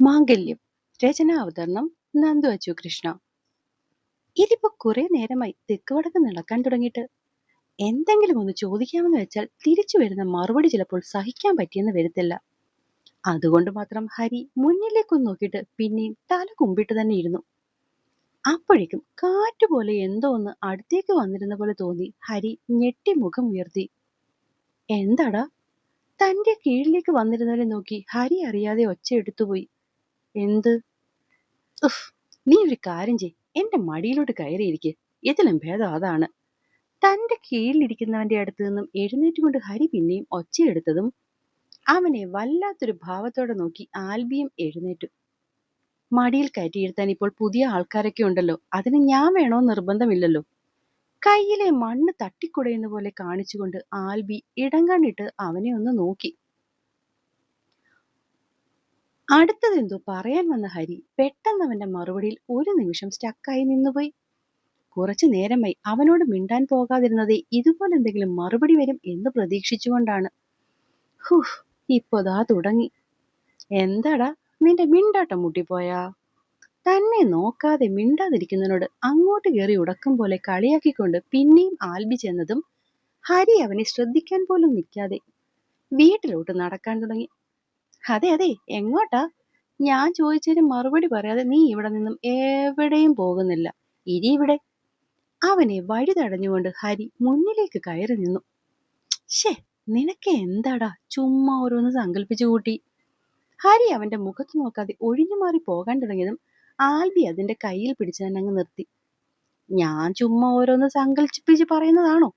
മാംഗല്യം രചനാവതരണം നന്ദു അച്ചു കൃഷ്ണ. ഇതിപ്പോ കുറെ നേരമായി തെക്ക് വടക്ക് നടക്കാൻ തുടങ്ങിയിട്ട്. എന്തെങ്കിലും ഒന്ന് ചോദിക്കാമെന്ന് വെച്ചാൽ തിരിച്ചു വരുന്ന മറുപടി ചിലപ്പോൾ സഹിക്കാൻ പറ്റിയെന്ന് വരത്തില്ല. അതുകൊണ്ട് മാത്രം ഹരി മുന്നിലേക്കൊന്ന് നോക്കിയിട്ട് പിന്നെയും തല കുമ്പിട്ട് തന്നെ ഇരുന്നു. അപ്പോഴേക്കും കാറ്റുപോലെ എന്തോ ഒന്ന് അടുത്തേക്ക് വന്നിരുന്ന പോലെ തോന്നി ഹരി ഞെട്ടി മുഖം ഉയർത്തി. എന്താടാ? തന്റെ കീഴിലേക്ക് വന്നിരുന്നവരെ നോക്കി ഹരി അറിയാതെ ഒച്ച എടുത്തുപോയി. എന്ത്? ഉഫ് നീ ഒരു കാര്യം ചെയ് എന്റെ മടിയിലോട്ട് കയറിയിരിക്കെ. ഇതിലും ഭേദം അതാണ്. തന്റെ കീഴിലിരിക്കുന്നവന്റെ അടുത്ത് നിന്നും എഴുന്നേറ്റ് കൊണ്ട് ഹരി പിന്നെയും ഒച്ചയെടുത്തതും അവനെ വല്ലാത്തൊരു ഭാവത്തോടെ നോക്കി ആൽബിയും എഴുന്നേറ്റു. മടിയിൽ കയറ്റിയിരുത്താൻ ഇപ്പോൾ പുതിയ ആൾക്കാരൊക്കെ ഉണ്ടല്ലോ. അതിന് ഞാൻ വേണോ നിർബന്ധമില്ലല്ലോ. കയ്യിലെ മണ്ണ് തട്ടിക്കുടയുന്ന പോലെ കാണിച്ചുകൊണ്ട് ആൽബി ഇടം അവനെ ഒന്ന് നോക്കി. അടുത്തതെന്തോ പറയാൻ വന്ന ഹരി പെട്ടെന്ന് അവന്റെ മറുപടിയിൽ ഒരു നിമിഷം സ്റ്റക്കായി നിന്നുപോയി. കുറച്ചു നേരമായി അവനോട് മിണ്ടാൻ പോകാതിരുന്നതേ ഇതുപോലെ എന്തെങ്കിലും മറുപടി വരും എന്ന് പ്രതീക്ഷിച്ചുകൊണ്ടാണ്. ഇപ്പൊ ഇപ്പോതാ തുടങ്ങി. എന്താടാ നിന്റെ മിണ്ടാട്ടം മുട്ടിപ്പോയാ? തന്നെ നോക്കാതെ മിണ്ടാതിരിക്കുന്നതിനോട് അങ്ങോട്ട് കയറി ഉടക്കം പോലെ കളിയാക്കിക്കൊണ്ട് പിന്നെയും ആൽബി ചെന്നതും ഹരി അവനെ ശ്രദ്ധിക്കാൻ പോലും നിൽക്കാതെ വീട്ടിലോട്ട് നടക്കാൻ തുടങ്ങി. അതെ അതെ. എങ്ങോട്ടാ? ഞാൻ ചോദിച്ചതിന് മറുപടി പറയാതെ നീ ഇവിടെ നിന്നും എവിടെയും പോകുന്നില്ല. ഇരി ഇവിടെ. അവനെ വഴി തടഞ്ഞുകൊണ്ട് ഹരി മുന്നിലേക്ക് കയറി നിന്നു. ഷേ നിനക്ക് എന്താടാ ചുമ്മാ ഓരോന്ന് സങ്കല്പിച്ചു കൂട്ടി? ഹരി അവന്റെ മുഖത്ത് നോക്കാതെ ഒഴിഞ്ഞു മാറി പോകാൻ തുടങ്ങിയതും ആൽബി അതിന്റെ കയ്യിൽ പിടിച്ച് തന്നെ അങ്ങ് നിർത്തി. ഞാൻ ചുമ്മാ ഓരോന്ന് സങ്കല്പിച്ച് പറയുന്നതാണോ?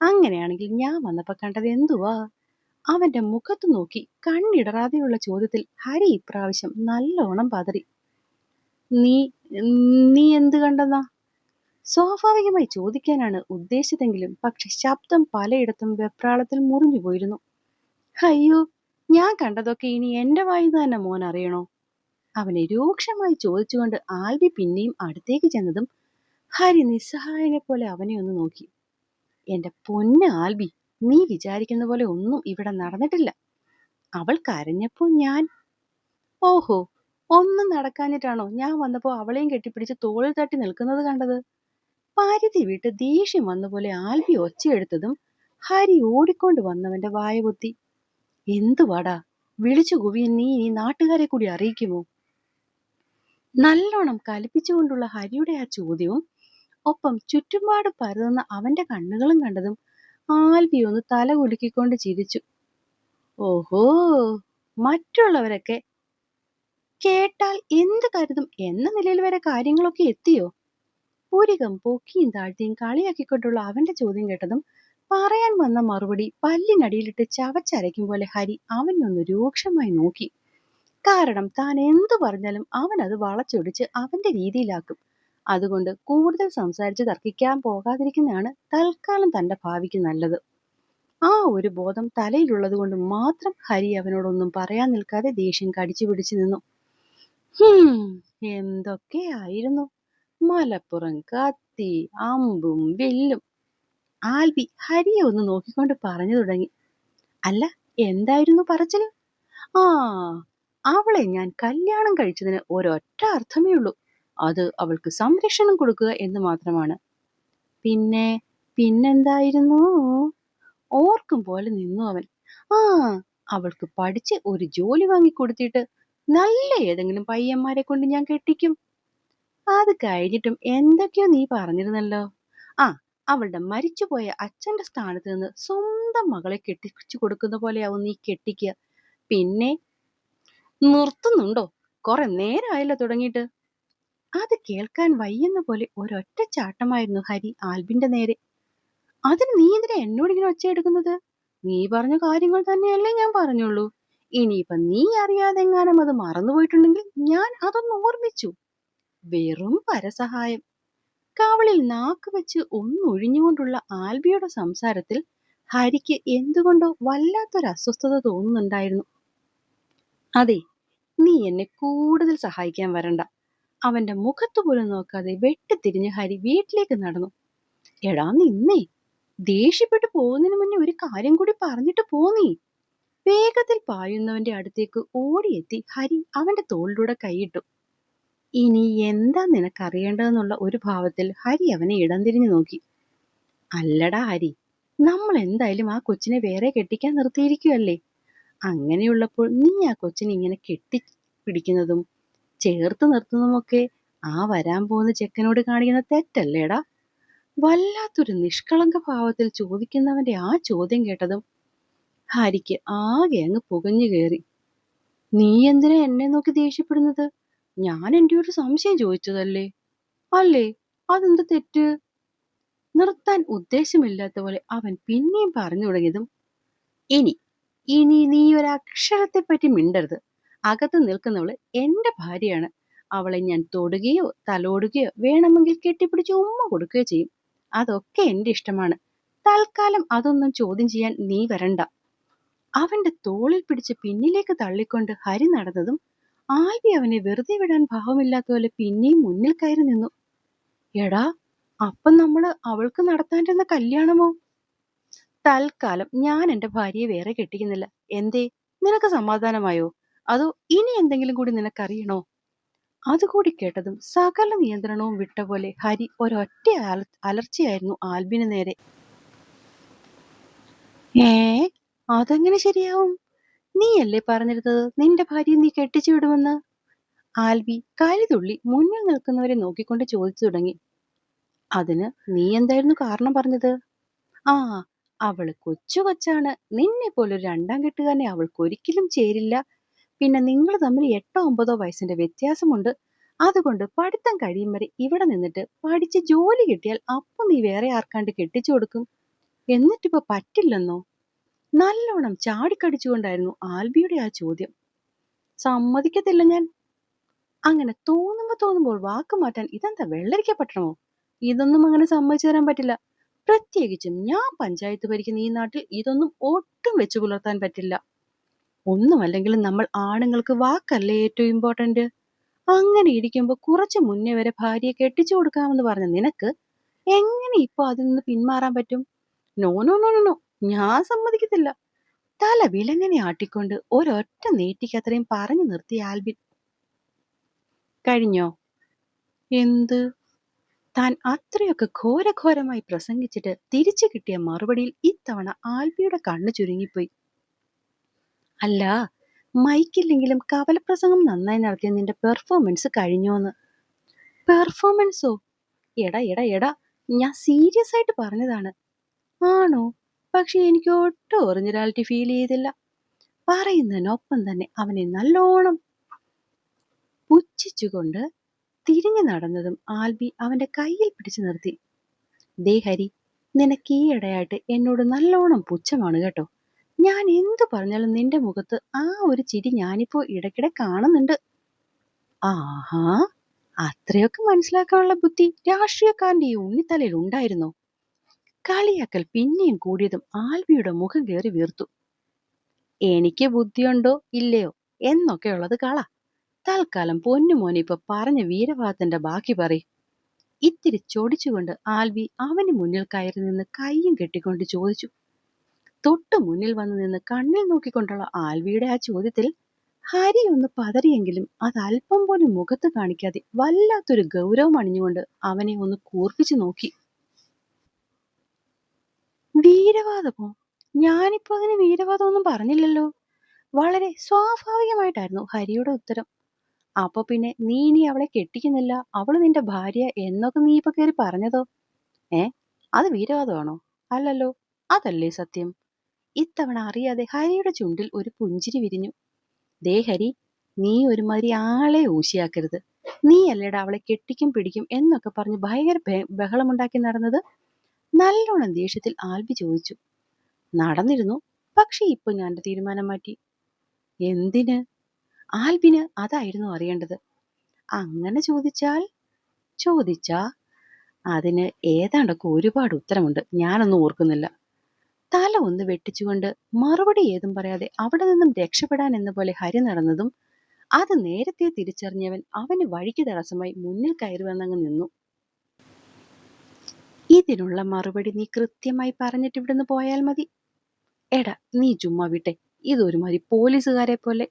അങ്ങനെയാണെങ്കിൽ ഞാൻ വന്നപ്പോ കണ്ടത് എന്തുവാ? അവന്റെ മുഖത്തു നോക്കി കണ്ണിടറാതെയുള്ള ചോദ്യത്തിൽ ഹരി ഇപ്രാവശ്യം നല്ലോണം പതറി. നീ നീ എന്ത് കണ്ടെന്നാ? സ്വാഭാവികമായി ചോദിക്കാനാണ് ഉദ്ദേശിച്ചതെങ്കിലും പക്ഷെ ശബ്ദം പലയിടത്തും വെപ്രാളത്തിൽ മുറിഞ്ഞു പോയിരുന്നു. അയ്യോ ഞാൻ കണ്ടതൊക്കെ ഇനി എന്റെ വായിന്ന് തന്നെ മോൻ അറിയണോ? അവനെ രൂക്ഷമായി ചോദിച്ചുകൊണ്ട് ആൽബി പിന്നെയും അടുത്തേക്ക് ചെന്നതും ഹരി നിസ്സഹായനെ പോലെ അവനെ ഒന്ന് നോക്കി. എന്റെ പൊന്ന് ആൽബി നീ വിചാരിക്കുന്ന പോലെ ഒന്നും ഇവിടെ നടന്നിട്ടില്ല. അവൾ കരഞ്ഞപ്പോൾ ഞാൻ ഓഹോ ഒന്നും നടക്കാഞ്ഞിട്ടാണോ ഞാൻ വന്നപ്പോൾ അവളെയും കെട്ടിപ്പിടിച്ച് തോളിൽ തട്ടി നിൽക്കുന്നത് കണ്ടത്? പാരിതി വിട്ട് ദേഷ്യം വന്ന പോലെ ആൽബി ഒച്ചയെടുത്തതും ഹരി ഓടിക്കൊണ്ട് വന്നവന്റെ വായ പൊത്തി. എന്തുവാടാ വിളിച്ചു കുവിയൻ നീ ഇനി നാട്ടുകാരെ കൂടി അറിയിക്കുമോ? നല്ലോണം കലിപ്പിച്ചുകൊണ്ടുള്ള ഹരിയുടെ ആ ചോദ്യവും ഒപ്പം ചുറ്റുപാട് പരതുന്ന അവന്റെ കണ്ണുകളും കണ്ടതും ആൽബി ഒന്ന് തല കുലുക്കിക്കൊണ്ട് ചിരിച്ചു. ഓഹോ മറ്റുള്ളവരൊക്കെ കേട്ടാൽ എന്ത് കരുതും എന്ന നിലയിൽ വരെ കാര്യങ്ങളൊക്കെ എത്തിയോ? പൂരികം പൊക്കിയും താഴ്ത്തിയും കളിയാക്കിക്കൊണ്ടുള്ള അവന്റെ ചോദ്യം കേട്ടതും പറയാൻ വന്ന മറുപടി പല്ലിനടിയിലിട്ട് ചവച്ചരയ്ക്കും പോലെ ഹരി അവനൊന്ന് രൂക്ഷമായി നോക്കി. കാരണം താൻ എന്തു പറഞ്ഞാലും അവൻ അത് വളച്ചൊടിച്ച് അവന്റെ രീതിയിലാക്കും. അതുകൊണ്ട് കൂടുതൽ സംസാരിച്ച് തർക്കിക്കാൻ പോകാതിരിക്കുന്നതാണ് തൽക്കാലം തന്റെ ഭാവിക്ക് നല്ലത്. ആ ഒരു ബോധം തലയിലുള്ളത് കൊണ്ട് മാത്രം ഹരി അവനോടൊന്നും പറയാൻ നിൽക്കാതെ ദേഷ്യം കടിച്ചു പിടിച്ചു നിന്നു. എന്തൊക്കെ ആയിരുന്നു? മലപ്പുറം കത്തി അമ്പും വില്ലും. ആൽബി ഹരിയെ ഒന്ന് നോക്കിക്കൊണ്ട് പറഞ്ഞു തുടങ്ങി. അല്ല എന്തായിരുന്നു പറച്ചിൽ? ആ അവളെ ഞാൻ കല്യാണം കഴിച്ചതിന് ഒരൊറ്റ അർത്ഥമേ ഉള്ളൂ. അത് അവൾക്ക് സംരക്ഷണം കൊടുക്കുക എന്ന് മാത്രമാണ്. പിന്നെ പിന്നെന്തായിരുന്നു? ഓർക്കും പോലെ നിന്നു അവൻ. ആ അവൾക്ക് പഠിച്ച് ഒരു ജോലി വാങ്ങിക്കൊടുത്തിട്ട് നല്ല ഏതെങ്കിലും പയ്യന്മാരെ കൊണ്ട് ഞാൻ കെട്ടിക്കും. അത് കഴിഞ്ഞിട്ടും എന്തൊക്കെയോ നീ പറഞ്ഞിരുന്നല്ലോ. ആ അവളുടെ മരിച്ചുപോയ അച്ഛന്റെ സ്ഥാനത്ത് നിന്ന് സ്വന്തം മകളെ കെട്ടിച്ചു കൊടുക്കുന്ന പോലെയാവും നീ കെട്ടിക്കുക. പിന്നെ നിർത്തുന്നുണ്ടോ? കുറെ നേരമായല്ലോ തുടങ്ങിയിട്ട്. അത് കേൾക്കാൻ വയ്യെന്ന പോലെ ഒരൊറ്റ ചാട്ടമായിരുന്നു ഹരി ആൽബിന്റെ നേരെ. അതിന് നീ എന്തിനാ എന്നോട് ഇങ്ങനെ ഒച്ചയെടുക്കുന്നത്? നീ പറഞ്ഞ കാര്യങ്ങൾ തന്നെയല്ലേ ഞാൻ പറഞ്ഞുള്ളൂ. ഇനിയിപ്പൊ നീ അറിയാതെ എങ്ങാനും അത് മറന്നുപോയിട്ടുണ്ടെങ്കിൽ ഞാൻ അതൊന്ന് ഓർമ്മിച്ചു. വെറും പരസഹായം. കാവളിൽ നാക്ക് വെച്ച് ഒന്നൊഴിഞ്ഞുകൊണ്ടുള്ള ആൽബിയുടെ സംസാരത്തിൽ ഹരിക്ക് എന്തുകൊണ്ടോ വല്ലാത്തൊരു അസ്വസ്ഥത തോന്നുന്നുണ്ടായിരുന്നു. അതെ നീ എന്നെ കൂടുതൽ സഹായിക്കാൻ വരണ്ട. അവന്റെ മുഖത്ത് പോലും നോക്കാതെ വെട്ടിത്തിരിഞ്ഞ് ഹരി വീട്ടിലേക്ക് നടന്നു. എടാ നിന്നേ ദേഷ്യപ്പെട്ടു പോകുന്നതിന് മുന്നേ ഒരു കാര്യം കൂടി പറഞ്ഞിട്ട് പോന്നേ വേഗത്തിൽ പായുന്നവന്റെ അടുത്തേക്ക് ഓടിയെത്തി ഹരി അവന്റെ തോളിലൂടെ കൈയിട്ടു. ഇനി എന്താ നിനക്കറിയേണ്ടതെന്നുള്ള ഒരു ഭാവത്തിൽ ഹരി അവനെ ഇടം തിരിഞ്ഞു നോക്കി. അല്ലടാ ഹരി നമ്മൾ എന്തായാലും ആ കൊച്ചിനെ വേറെ കെട്ടിക്കാൻ നിർത്തിയിരിക്കുകയല്ലേ അങ്ങനെയുള്ളപ്പോൾ നീ ആ കൊച്ചിനെ ഇങ്ങനെ കെട്ടി പിടിക്കുന്നതും ചേർത്ത് നിർത്തുന്നതുമൊക്കെ ആ വരാൻ പോകുന്ന ചെക്കനോട് കാണിക്കുന്ന തെറ്റല്ലേടാ? വല്ലാത്തൊരു നിഷ്കളങ്ക ഭാവത്തിൽ ചോദിക്കുന്നവന്റെ ആ ചോദ്യം കേട്ടതും ഹരിക്ക് ആകെ അങ്ങ് പുകഞ്ഞു കയറി. നീ എന്തിനാ എന്നെ നോക്കി ദേഷ്യപ്പെടുന്നത്? ഞാൻ എന്റെ ഒരു സംശയം ചോദിച്ചതല്ലേ? അല്ലേ? അതെന്ത് തെറ്റ്? നിർത്താൻ ഉദ്ദേശമില്ലാത്ത പോലെ അവൻ പിന്നെയും പറഞ്ഞു തുടങ്ങിയതും ഇനി ഇനി നീ ഒരു അക്ഷരത്തെ പറ്റി മിണ്ടരുത്. അകത്ത് നിൽക്കുന്നവൾ എന്റെ ഭാര്യയാണ്. അവളെ ഞാൻ തൊടുകയോ തലോടുകയോ വേണമെങ്കിൽ കെട്ടിപ്പിടിച്ച് ഉമ്മ കൊടുക്കുകയോ ചെയ്യും. അതൊക്കെ എന്റെ ഇഷ്ടമാണ്. തൽക്കാലം അതൊന്നും ചോദ്യം ചെയ്യാൻ നീ വരണ്ട. അവന്റെ തോളിൽ പിടിച്ച് പിന്നിലേക്ക് തള്ളിക്കൊണ്ട് ഹരി നടന്നതും ആൽബി അവനെ വെറുതെ വിടാൻ ഭാവമില്ലാത്ത പോലെ പിന്നെയും മുന്നിൽ കയറി നിന്നു. എടാ അപ്പം നമ്മൾ അവൾക്ക് നടത്താണ്ടിരുന്ന കല്യാണമോ? തൽക്കാലം ഞാൻ എന്റെ ഭാര്യയെ വേറെ കെട്ടിക്കുന്നില്ല. എന്തേ? നിനക്ക് സമാധാനമായോ? അതോ ഇനി എന്തെങ്കിലും കൂടി നിനക്കറിയണോ? അതുകൂടി കേട്ടതും സകല നിയന്ത്രണവും വിട്ട പോലെ ഹരി ഒരൊറ്റ അല- അലർച്ചയായിരുന്നു ആൽബിന് നേരെ. ഏ അതെങ്ങനെ ശരിയാവും? നീയല്ലേ പറഞ്ഞിരുന്നത് നിന്റെ ഭാര്യ നീ കെട്ടിച്ചു വിടുമെന്ന്? ആൽബി കലിതുള്ളി മുന്നിൽ നിൽക്കുന്നവരെ നോക്കിക്കൊണ്ട് ചോദിച്ചു തുടങ്ങി. അതിന് നീ എന്തായിരുന്നു കാരണം പറഞ്ഞത്? ആ അവൾ കൊച്ചു കൊച്ചാണ്. നിന്നെ പോലൊരു രണ്ടാം കെട്ടുകാരനെ അവൾക്ക് ഒരിക്കലും ചേരില്ല. പിന്നെ നിങ്ങൾ തമ്മിൽ എട്ടോ ഒമ്പതോ വയസ്സിന്റെ വ്യത്യാസമുണ്ട്. അതുകൊണ്ട് പഠിത്തം കഴിയും വരെ ഇവിടെ നിന്നിട്ട് പഠിച്ച് ജോലി കിട്ടിയാൽ അപ്പം നീ വേറെ ആർക്കാണ്ട് കെട്ടിച്ചു കൊടുക്കും. എന്നിട്ടിപ്പോ പറ്റില്ലെന്നോ? നല്ലോണം ചാടിക്കടിച്ചുകൊണ്ടായിരുന്നു ആൽബിയുടെ ആ ചോദ്യം. സമ്മതിക്കത്തില്ല ഞാൻ. അങ്ങനെ തോന്നുമ്പോ തോന്നുമ്പോൾ വാക്ക് മാറ്റാൻ ഇതെന്താ വെള്ളരിക്കപ്പെട്ടണമോ ഇതൊന്നും അങ്ങനെ സമ്മതിച്ചു തരാൻ പറ്റില്ല. പ്രത്യേകിച്ചും ഞാൻ പഞ്ചായത്ത് ഭരിക്കുന്ന ഈ നാട്ടിൽ ഇതൊന്നും ഒട്ടും വെച്ചു പുലർത്താൻ പറ്റില്ല. ഒന്നുമല്ലെങ്കിലും നമ്മൾ ആണുങ്ങൾക്ക് വാക്കല്ലേ ഏറ്റവും ഇമ്പോർട്ടന്റ് അങ്ങനെ ഇരിക്കുമ്പോൾ കുറച്ച് മുന്നേ വരെ ഭാര്യയെ കെട്ടിച്ചു കൊടുക്കാമെന്ന് പറഞ്ഞ നിനക്ക് എങ്ങനെ ഇപ്പൊ അതിൽ നിന്ന് പിന്മാറാൻ പറ്റും? നോ നോ നോ നോ ഞാൻ സമ്മതിക്കത്തില്ല. തല വിലങ്ങനെ ആട്ടിക്കൊണ്ട് ഒരൊറ്റ നീട്ടിക്ക് അത്രയും പറഞ്ഞു നിർത്തി ആൽബിൻ. കഴിഞ്ഞോ? എന്ത്? താൻ അത്രയൊക്കെ ഘോരഘോരമായി പ്രസംഗിച്ചിട്ട് തിരിച്ചു കിട്ടിയ മറുപടിയിൽ ഇത്തവണ ആൽബിയുടെ കണ്ണു ചുരുങ്ങിപ്പോയി. അല്ല മൈക്കില്ലെങ്കിലും കവലപ്രസംഗം നന്നായി നടത്തിയ നിന്റെ പെർഫോമൻസ് കഴിഞ്ഞോന്ന്. പെർഫോമൻസോ? എടാ എടാ എടാ ഞാൻ സീരിയസ് ആയിട്ട് പറഞ്ഞതാണ്. ആണോ? പക്ഷെ എനിക്ക് ഒട്ടും ഒറിജിനാലിറ്റി ഫീൽ ചെയ്തില്ല. പറയുന്നതിനൊപ്പം തന്നെ അവനെ നല്ലോണം പുച്ഛിച്ചുകൊണ്ട് തിരിഞ്ഞു നടന്നതും ആൽബി അവന്റെ കയ്യിൽ പിടിച്ചു നിർത്തി. ദേ ഹരി നിനക്ക് ഇടയായിട്ട് എന്നോട് നല്ലോണം പുച്ഛമാണ് കേട്ടോ. ഞാൻ എന്തു പറഞ്ഞാലും നിന്റെ മുഖത്ത് ആ ഒരു ചിരി ഞാനിപ്പോ ഇടയ്ക്കിടെ കാണുന്നുണ്ട്. ആഹാ അത്രയൊക്കെ മനസ്സിലാക്കാനുള്ള ബുദ്ധി രാഷ്ട്രീയക്കാരന്റെ ഈ ഉണ്ണിത്തലയിൽ ഉണ്ടായിരുന്നോ? കളിയാക്കൽ പിന്നെയും കൂടിയതും ആൽബിയുടെ മുഖം കയറി വീർത്തു. എനിക്ക് ബുദ്ധിയുണ്ടോ ഇല്ലയോ എന്നൊക്കെ എന്നൊക്കെയുള്ളത് കള. തൽക്കാലം പൊന്നുമോനെ ഇപ്പൊ പറഞ്ഞ വീരവാദത്തിന്റെ ബാക്കി പറ ഇത്തിരി ചൊടിച്ചുകൊണ്ട് ആൽബി അവന് മുന്നിൽ കയറി നിന്ന് കൈയും കെട്ടിക്കൊണ്ട് ചോദിച്ചു തൊട്ടു മുന്നിൽ വന്നു നിന്ന് കണ്ണിൽ നോക്കിക്കൊണ്ടുള്ള ആൽവിയുടെ ആ ചോദ്യത്തിൽ ഹരി ഒന്ന് പതറിയെങ്കിലും അത് അല്പം പോലും മുഖത്ത് കാണിക്കാതെ വല്ലാത്തൊരു ഗൗരവം അണിഞ്ഞുകൊണ്ട് അവനെ ഒന്ന് കൂർപ്പിച്ചു നോക്കി. വീരവാദമോ? ഞാനിപ്പോ അതിന് വീരവാദം ഒന്നും പറഞ്ഞില്ലല്ലോ. വളരെ സ്വാഭാവികമായിട്ടായിരുന്നു ഹരിയുടെ ഉത്തരം. അപ്പൊ പിന്നെ നീ ഇനി അവളെ കെട്ടിക്കുന്നില്ല? അവൾ നിന്റെ ഭാര്യ എന്നൊക്കെ നീ ഇപ്പൊ കയറി പറഞ്ഞതോ? ഏ? അത് വീരവാദമാണോ? അല്ലല്ലോ. അതല്ലേ സത്യം. ഇത്തവണ അറിയാതെ ഹരിയുടെ ചുണ്ടിൽ ഒരു പുഞ്ചിരി വിരിഞ്ഞു. ദേ ഹരി നീ ഒരുമാതിരി ആളെ ഊശിയാക്കരുത്. നീ അല്ലേടാ അവളെ കെട്ടിക്കും പിടിക്കും എന്നൊക്കെ പറഞ്ഞ് ഭയങ്കര ബഹളമുണ്ടാക്കി നടന്നത്? നല്ലോണം ദേഷ്യത്തിൽ ആൽബി ചോദിച്ചു. നടന്നിരുന്നു പക്ഷെ ഇപ്പൊ ഞാൻ തീരുമാനം മാറ്റി. എന്തിന്? ആൽബിന് അതായിരുന്നു അറിയേണ്ടത്. അങ്ങനെ ചോദിച്ചാൽ? ചോദിച്ചാ? അതിന് ഏതാണ്ടൊക്കെ ഒരുപാട് ഉത്തരമുണ്ട്. ഞാനൊന്നും ഓർക്കുന്നില്ല. തല ഒന്ന് വെട്ടിച്ചുകൊണ്ട് മറുപടി ഏതും പറയാതെ അവിടെ നിന്നും രക്ഷപ്പെടാൻ എന്ന പോലെ ഹരി നടന്നതും അത് നേരത്തെ തിരിച്ചറിഞ്ഞവൻ അവന് വഴിക്ക് തടസ്സമായി മുന്നിൽ കയറി വന്നങ്ങ് നിന്നു. ഇതിനുള്ള മറുപടി നീ കൃത്യമായി പറഞ്ഞിട്ട് ഇവിടുന്ന് പോയാൽ മതി. എടാ നീ ചുമ്മാ വിട്ടെ. ഇതൊരുമാതിരി പോലീസുകാരെ പോലെ.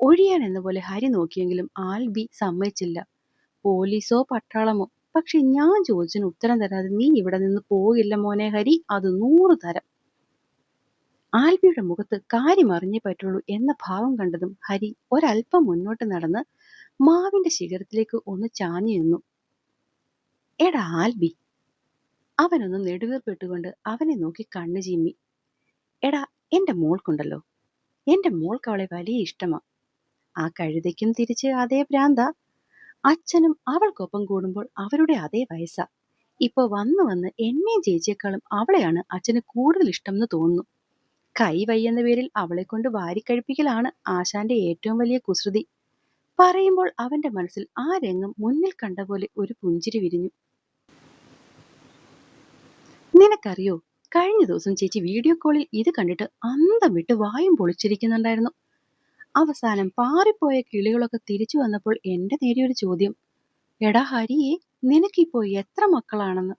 ഒഴിയാൻ എന്ന പോലെ ഹരി നോക്കിയെങ്കിലും ആൽബി സമ്മതിച്ചില്ല. പോലീസോ പട്ടാളമോ? പക്ഷെ ഞാൻ ചോദിച്ചതിന് ഉത്തരം തരാതെ നീ ഇവിടെ നിന്ന് പോകില്ല മോനെ ഹരി. അത് നൂറ് തരം. ആൽബിയുടെ മുഖത്ത് കാര്യം അറിഞ്ഞേ പറ്റുള്ളൂ എന്ന ഭാവം കണ്ടതും ഹരി ഒരല്പം മുന്നോട്ട് നടന്ന് മാവിന്റെ ശിഖരത്തിലേക്ക് ഒന്ന് ചാഞ്ഞു നിന്നു. എടാ ആൽബി. അവനൊന്ന് നെടുവീർപ്പിട്ടുകൊണ്ട് അവനെ നോക്കി കണ്ണു ചിമ്മി. എടാ എന്റെ മോൾക്കുണ്ടല്ലോ. എന്റെ മോൾക്ക് അവളെ വലിയ ഇഷ്ടമാ. ആ കഴുതയ്ക്കും തിരിച്ച് അതേ ഭ്രാന്ത. അച്ഛനും അവൾക്കൊപ്പം കൂടുമ്പോൾ അവരുടെ അതേ വയസ്സാ. ഇപ്പൊ വന്ന് വന്ന് എന്നെയും ചേച്ചിയേക്കാളും അവളെയാണ് അച്ഛന് കൂടുതൽ ഇഷ്ടം എന്ന് തോന്നുന്നു. കൈ വയ്യെന്ന പേരിൽ അവളെ കൊണ്ട് വാരിക്കഴിപ്പിക്കലാണ് ആശാന്റെ ഏറ്റവും വലിയ കുസൃതി. പറയുമ്പോൾ അവന്റെ മനസ്സിൽ ആ രംഗം മുന്നിൽ കണ്ട പോലെ ഒരു പുഞ്ചിരി വിരിഞ്ഞു. നിനക്കറിയോ കഴിഞ്ഞ ദിവസം ചേച്ചി വീഡിയോ കോളിൽ ഇത് കണ്ടിട്ട് അന്തം വിട്ട് വായും പൊളിച്ചിരിക്കുന്നുണ്ടായിരുന്നു. അവസാനം പാറിപ്പോയ കിളികളൊക്കെ തിരിച്ചു വന്നപ്പോൾ എന്റെ നേരിയൊരു ചോദ്യം. എടാ ഹരിയെ നിനക്കിപ്പോ എത്ര മക്കളാണെന്ന്?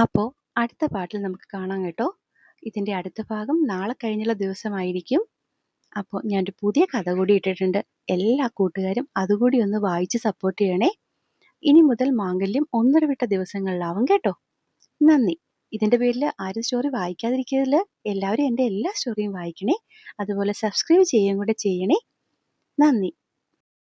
അപ്പോ അടുത്ത പാട്ടിൽ നമുക്ക് കാണാം കേട്ടോ. ഇതിന്റെ അടുത്ത ഭാഗം നാളെ കഴിഞ്ഞുള്ള ദിവസമായിരിക്കും. അപ്പോൾ ഞാനൊരു പുതിയ കഥ കൂടി ഇട്ടിട്ടുണ്ട്. എല്ലാ കൂട്ടുകാരും അതുകൂടി ഒന്ന് വായിച്ച് സപ്പോർട്ട് ചെയ്യണേ. ഇനി മുതൽ മാംഗല്യം ഒന്നര വിട്ട ദിവസങ്ങളിലാവും കേട്ടോ. നന്ദി. ഇതിന്റെ പേരിൽ ആരും സ്റ്റോറി വായിക്കാതിരിക്കുന്നതിൽ എല്ലാവരും എന്റെ എല്ലാ സ്റ്റോറിയും വായിക്കണേ. അതുപോലെ സബ്സ്ക്രൈബ് ചെയ്യുകയും കൂടെ ചെയ്യണേ. നന്ദി.